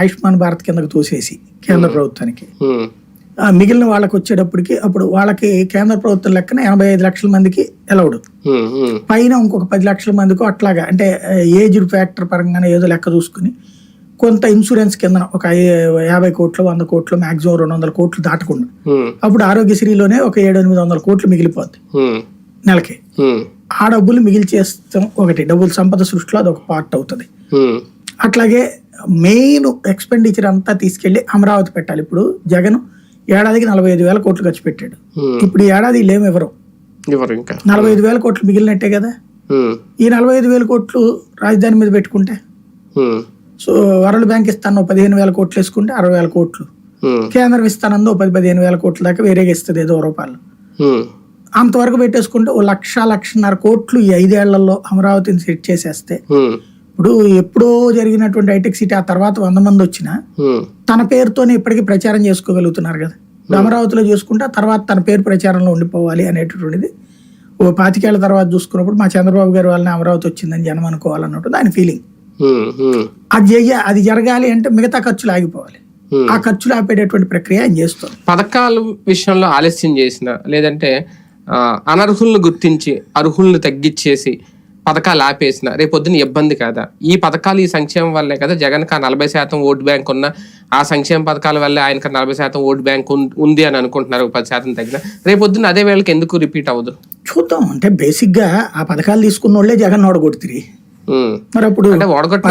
ఆయుష్మాన్ భారత్ కిందకు తోసేసి కేంద్ర ప్రభుత్వానికి. మిగిలిన వాళ్ళకి వచ్చేటప్పటికి అప్పుడు వాళ్ళకి కేంద్ర ప్రభుత్వం లెక్కన ఎనభై ఐదు లక్షల మందికి ఉమ్, పైన ఇంకొక పది లక్షల మందికి అట్లాగా అంటే ఏజ్డ్ ఫ్యాక్టర్ పరంగానే ఏదో లెక్క చూసుకుని కొంత ఇన్సూరెన్స్ కింద ఒక యాభై కోట్లు వంద కోట్లు మాక్సిమం రెండు వందల కోట్లు దాటకుండా అప్పుడు ఆరోగ్యశ్రీలోనే ఒక ఏడు ఎనిమిది వందల కోట్లు మిగిలిపోద్ది నెలకి. ఆ డబ్బులు మిగిల్చేస్తాం ఒకటి. డబ్బుల సంపద సృష్టిలో అది ఒక పార్ట్ అవుతుంది అట్లాగే మెయిన్ ఎక్స్పెండిచర్ అంతా తీసుకెళ్ళి అమరావతి పెట్టాలి. ఇప్పుడు జగన్ ఏడాదికి నలభై ఐదు వేల కోట్లు ఖర్చు పెట్టాడు. ఇప్పుడు ఈ ఏడాది ఇవ్వరు ఎవరు? నలభై ఐదు వేల కోట్లు మిగిలినట్టే కదా. ఈ నలభై ఐదు వేల కోట్లు రాజధాని మీద పెట్టుకుంటే? సో వరల్డ్ బ్యాంక్ ఇస్తాను పదిహేను వేల కోట్లు వేసుకుంటే అరవై వేల కోట్లు. కేంద్రం ఇస్తానందో పది పదిహేను వేల కోట్ల దాకా వేరేగా ఇస్తుంది ఏదో రూపాయలు. అంతవరకు పెట్టేసుకుంటే ఓ లక్ష లక్షన్నర కోట్లు ఈ ఐదేళ్ళలో అమరావతిని సెట్ చేసేస్తే ఇప్పుడు ఎప్పుడో జరిగినటువంటి హైటెక్ సిటీ ఆ తర్వాత వంద మంది వచ్చినా తన పేరుతోనే ఇప్పటికీ ప్రచారం చేసుకోగలుగుతున్నారు కదా. అమరావతిలో చేసుకుంటే తర్వాత తన పేరు ప్రచారంలో ఉండిపోవాలి అనేటటువంటిది ఓ పాతికేళ్ళ తర్వాత చూసుకున్నప్పుడు మా చంద్రబాబు గారి వాళ్ళని అమరావతి వచ్చిందని జనం అనుకోవాలన్నట్టు దాని ఫీలింగ్ అది చెయ్య అది జరగాలి అంటే మిగతా ఖర్చులు ఆగిపోవాలి. ఆ ఖర్చులు ఆపేటటువంటి ప్రక్రియ ఆయన చేస్తుంది పథకాల విషయంలో ఆలస్యం చేసిన లేదంటే అనర్హులను గుర్తించి అర్హులను తగ్గించేసి పథకాలు ఆపేసిన. రేపొద్దున ఇబ్బంది కాదా. ఈ పథకాలు ఈ సంక్షేమం వల్లే కదా జగన్ కా నలభై శాతం ఓటు బ్యాంక్ ఉన్న ఆ సంక్షేమ పథకాల వల్లే ఆయనకు నలభై శాతం ఓటు బ్యాంక్ ఉంది అని అనుకుంటున్నారు ఒక పది శాతం తగ్గిన. రేపొద్దున అదే వేళకి ఎందుకు రిపీట్ అవ్వదు? చూద్దాం. అంటే బేసిక్గా ఆ పథకాలు తీసుకున్న వాళ్ళే జగన్ ఓడగొడుతుంది. మరి అప్పుడు అంటే ఓడగొట్ట